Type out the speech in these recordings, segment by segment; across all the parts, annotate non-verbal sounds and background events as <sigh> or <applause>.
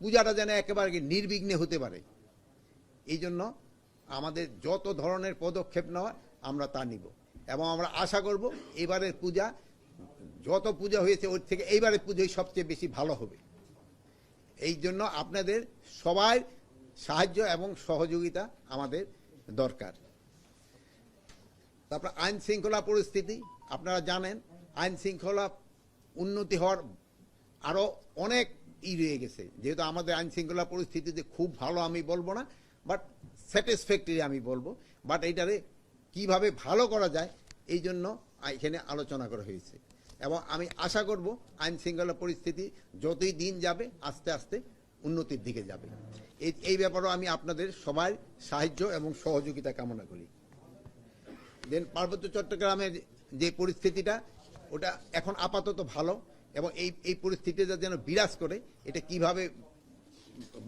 পূজাটা যেন একেবারে নির্বিঘ্নে হতে পারে। এই জন্য আমাদের যত ধরনের পদক্ষেপ নেওয়া আমরা তা নিব। এবং আমরা আশা করব এবারের পূজা, যত পূজা হয়েছে ওর থেকে এইবারের পুজোই সবচেয়ে বেশি ভালো হবে। এই জন্য আপনাদের সবাই সাহায্য এবং সহযোগিতা আমাদের দরকার। তারপর আইন শৃঙ্খলা পরিস্থিতি, আপনারা জানেন, আইন শৃঙ্খলা উন্নতি হওয়ার আরও অনেক ই রয়ে গেছে। যেহেতু আমাদের আইন শৃঙ্খলা পরিস্থিতিতে খুব ভালো আমি বলব না বাট স্যাটিসফ্যাক্টরি আমি বলব। বাট এইটারে কীভাবে ভালো করা যায়, এই জন্য এখানে আলোচনা করা হয়েছে। এবং আমি আশা করব আইন শৃঙ্খলা পরিস্থিতি যতই দিন যাবে, আস্তে আস্তে উন্নতির দিকে যাবে। এই এই ব্যাপারেও আমি আপনাদের সবার সাহায্য এবং সহযোগিতা কামনা করি। দেন পার্বত্য চট্টগ্রামের যে পরিস্থিতিটা, ওটা এখন আপাতত ভালো। এবং এই এই পরিস্থিতিটা যেন বিরাজ করে, এটা কীভাবে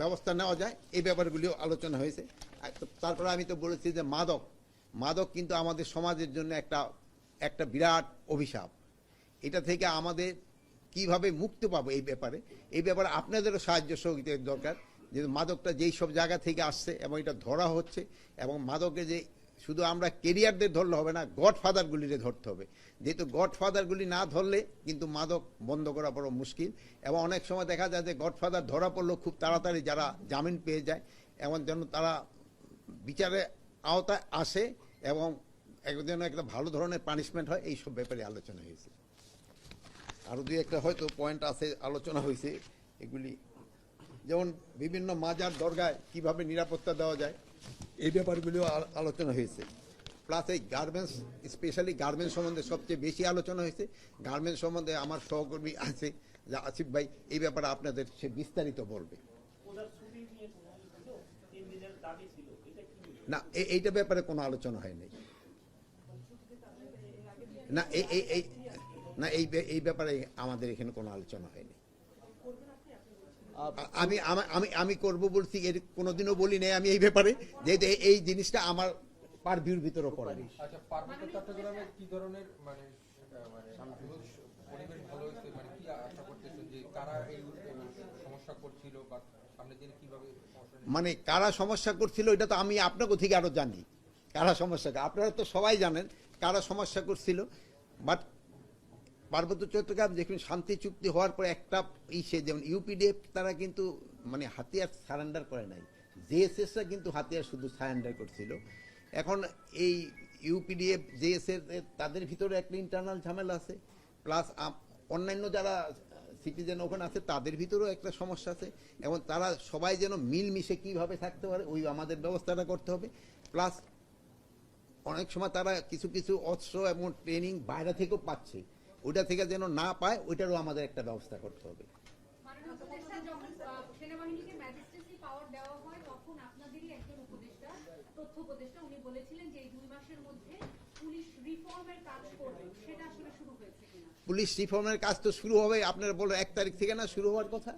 ব্যবস্থা নেওয়া যায়, এই ব্যাপারগুলিও আলোচনা হয়েছে। তারপরে আমি তো বলেছি যে মাদক মাদক কিন্তু আমাদের সমাজের জন্য একটা একটা বিরাট অভিশাপ। এটা থেকে আমাদের কীভাবে মুক্তি পাবো এই ব্যাপারে এই ব্যাপারে আপনাদেরও সাহায্য সহযোগিতার দরকার, যে মাদকটা যেই সব জায়গা থেকে আসছে এবং এটা ধরা হচ্ছে এবং মাদকে যে শুধু আমরা কেরিয়ারদের ধরলে হবে না গড ফাদারগুলিরে ধরতে হবে। যেহেতু গড ফাদারগুলি না ধরলে কিন্তু মাদক বন্ধ করা বড় মুশকিল এবং অনেক সময় দেখা যায় যে গড ফাদার ধরা পড়লেও খুব তাড়াতাড়ি যারা জামিন পেয়ে যায়, এমন যেন তারা বিচারে আওতায় আসে এবং একজন একটা ভালো ধরনের পানিশমেন্ট হয় এই সব ব্যাপারে আলোচনা হয়েছে। আরও দুই একটা হয়তো পয়েন্ট আছে, আলোচনা হয়েছে, এগুলি যেমন বিভিন্ন মাজার দরগায় কীভাবে নিরাপত্তা দেওয়া যায় এই ব্যাপারগুলিও আলোচনা হয়েছে। প্লাস এই গার্মেন্টস স্পেশালি গার্মেন্টস সম্বন্ধে সবচেয়ে বেশি আলোচনা হয়েছে। গার্মেন্টস সম্বন্ধে আমার সহকর্মী আছে যা আসিফ ভাই এই ব্যাপারে আপনাদের সে বিস্তারিত বলবে? না এইটা ব্যাপারে কোনো আলোচনা হয়নি। না এই এই না এই এই ব্যাপারে আমাদের এখানে কোনো আলোচনা হয়নি। আমি আমি আমি করব বলছি এর কোনোদিনও বলি নাই আমি এই ব্যাপারে যেহেতু এই- জিনিসটা আমার পারভিউর ভিতরে পড়ে আচ্ছা পার্বত্য চট্টগ্রামে কি ধরনের মানে মানে পরিবেশ ভালো হয়েছে? মানে কি আশা করতেছেন যে কারা এই সমস্যা করছিল বা সামনের দিনে কীভাবে মানে কারা সমস্যা করছিল এটা তো আমি আপনাকে থেকে আরও জানি। কারা সমস্যা আপনারা তো সবাই জানেন কারা সমস্যা করছিল বাট পার্বত্য চট্টগ্রাম দেখুন শান্তি চুক্তি হওয়ার পর একটা ইসে, যেমন ইউপিডিএফ, তারা কিন্তু মানে হাতিয়ার সারেন্ডার করে নাই। জেএসএসরা কিন্তু হাতিয়ার শুধু সারেন্ডার করছিল। এখন এই ইউপিডিএফ জেএসএস তাদের ভিতরে একটা ইন্টারনাল ঝামেলা আছে। প্লাস অন্যান্য যারা সিটিজেন ওখানে আছে, তাদের ভিতরেও একটা সমস্যা আছে। এবং তারা সবাই যেন মিলমিশে কীভাবে থাকতে পারে, ওই আমাদের ব্যবস্থাটা করতে হবে। প্লাস অনেক সময় তারা কিছু কিছু অস্ত্র এবং ট্রেনিং বাইরে থেকেও পাচ্ছে। ওইটা থেকে যেন না পায় ওইটারও আমাদের একটা ব্যবস্থা করতে হবে। পুলিশ রিফর্মের কাজ তো শুরু হবে আপনারা বলো এক তারিখ থেকে না শুরু হওয়ার কথা?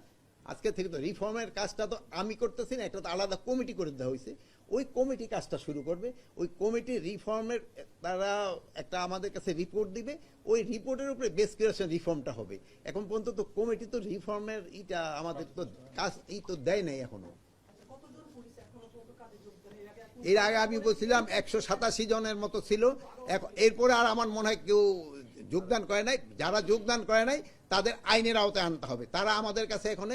আজকে থেকে তো রিফর্মের কাজটা তো আমি করতেছি না একটা তো আলাদা কমিটি করে দেওয়া হয়েছে। ওই কমিটি কাজটা শুরু করবে, ওই কমিটি রিফর্মের তারা একটা আমাদের কাছে রিপোর্ট দিবে, ওই রিপোর্টের উপরে বেস করে রিফর্মটা হবে। এখন পর্যন্ত তো কমিটি তো রিফর্মের ইটা আমাদের তো কাজ এই তো দেয় নাই এখনও। এর আগে আমি বলছিলাম একশো সাতাশি জনের মতো ছিল এরপরে আর আমার মনে হয় কেউ যোগদান করে নাই, যারা যোগদান করে নাই, তাদের আইনের আওতায় আনতে হবে। তারা আমাদের কাছে এখন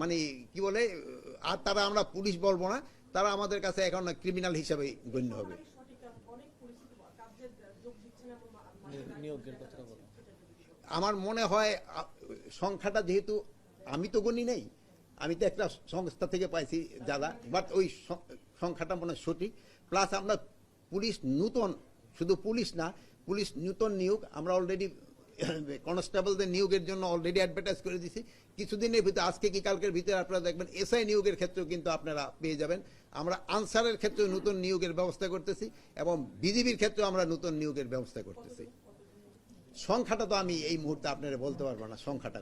মানে কি বলে, আর তারা আমরা পুলিশ বলব না, তারা আমাদের কাছে এখন ক্রিমিনাল হিসাবে গণ্য হবে। আমার মনে হয় সংখ্যাটা যেহেতু আমি তো গণি নেই, আমি তো একটা সংস্থা থেকে পাইছি যারা বাট ওই সংখ্যাটা মনে সঠিক। প্লাস আমরা পুলিশ নূতন, শুধু পুলিশ না পুলিশ নূতন নিয়োগ, আমরা অলরেডি কনস্টেবলদের <laughs> নিয়োগের জন্য অলরেডি অ্যাডভার্টাইজ করে দিছি কিছুদিনের ভিতরে, আজকে কি কালকের ভিতরে আপনারা দেখবেন এসআই নিয়োগের ক্ষেত্রেও কিন্তু আপনারা পেয়ে যাবেন। আমরা আনসারের ক্ষেত্রেও নতুন নিয়োগের ব্যবস্থা করতেছি এবং বিজিবির ক্ষেত্রেও আমরা নতুন নিয়োগের ব্যবস্থা করতেছি। সংখ্যাটা তো আমি এই মুহূর্তে আপনারা বলতে পারব না, সংখ্যাটা